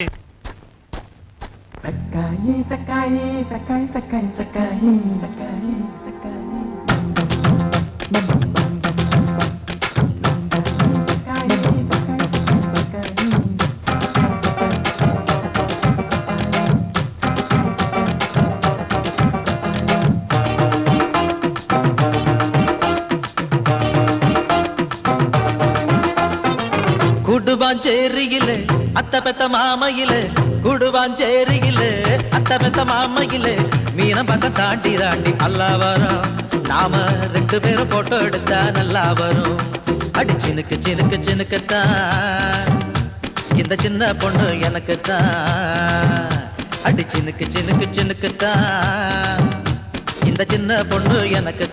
堺堺堺堺堺堺堺 குடுவாஞ்சேரியில அத்த பெத்த மாமையில குடுவாஞ்சேரியில அத்த பெத்த மாமையில மீனம் பக்கம் தாண்டி தாண்டி நல்லா வரும். நாம ரெண்டு பேரும் போட்டோ எடுத்தா நல்லா வரும். அடி சினுக்கு சினுக்கு சினுக்குத்தான். இந்த சின்ன பொண்ணு எனக்கு தான் அடி சினுக்கு சினுக்கு சினுக்குத்தான். இந்த சின்ன பொண்ணு எனக்கு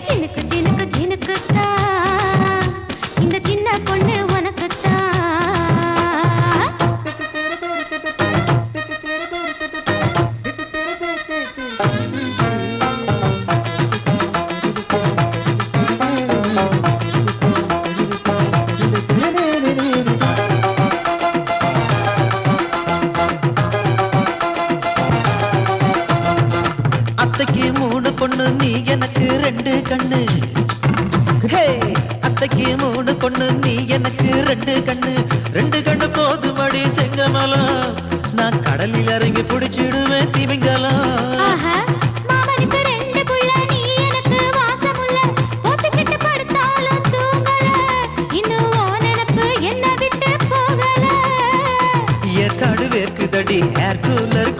ஹே அத்தைக்கு மூணு பொண்ணு நீ எனக்கு ரெண்டு கண்ணு. அத்தைக்கு மூணு பொண்ணு நீ எனக்கு ரெண்டு கண்ணு. ரெண்டு கண்ணு போதுமடி செங்கமலம். நான் கடலில் இறங்கி பிடிச்சிடுவேன்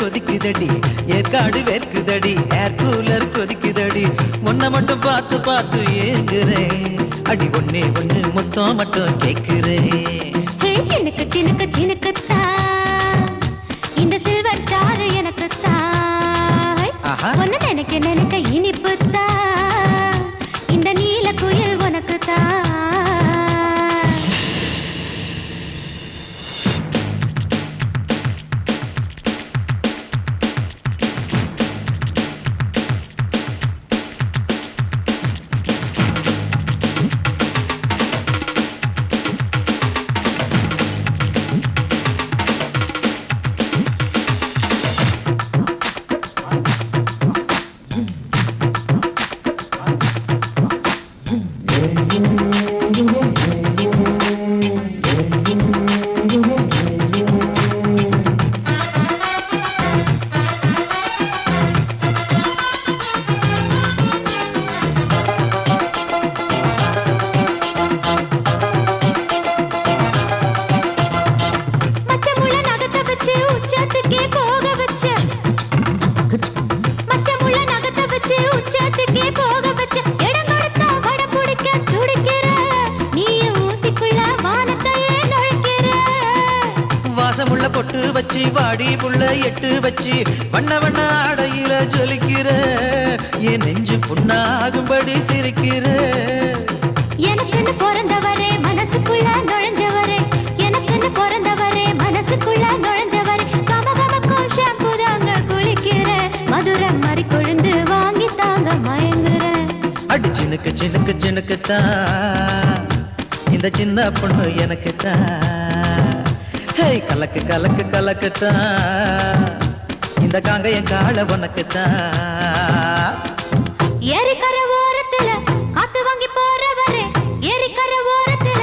கொதிக்குதடி ஏற்காடு வேர்க்குதடி ஏர் கூலர் கொதிக்குதடி. முன்ன மட்டும் பார்த்து பார்த்து ஏங்குறேன். அடி ஒன்னே ஒண்ணு மொத்தம் மட்டும் கேட்கிறேன் ஹே, சினுக்கு, சினுக்கு, சினுக்குத்தான். பொட்டு வச்சு வாடி புள்ள எட்டு வச்சு வண்ண வண்ண ஆடையில ஜொலிக்கிற என் நெஞ்சு புண்ணாகும்படி சிரிக்கிற. எனக்குன்னு பிறந்தவரே மனசுக்குள்ள நுழைஞ்சவரே. எனக்குன்னு பிறந்தவரே மனசுக்குள்ள நுழைஞ்சவரே. கமகமக்கும் ஷாம்பு தாங்க குளிக்கிற. மதுரை மறி கொழுந்து வாங்கி தாங்க மயங்குற. அடி சினுக்கு சினுக்கு சினுக்கு தான் இந்த சின்ன பொண்ணு எனக்கு தான் ஹே கலக்கு கலக்கு கலக்கு தான் இந்த காங்கையன் கால உனக்கு தான் ஏரிக்கரை ஓரத்துல காத்து வாங்கி போறவரே ஏரிக்கரை ஓரத்துல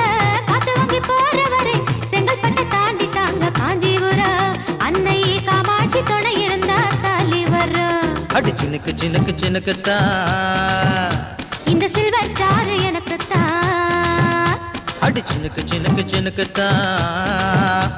காத்து வாங்கி போறவரே செங்கல்பட்டை தாண்டி தாங்க காஞ்சிபுரம் அன்னை காமாட்சி துணை இருந்தா தாலி வரும் அடி சினுக்கு சினுக்கு சினுக்கு அடி சினுக்கு சினுக்கு சினுக்குத்தான்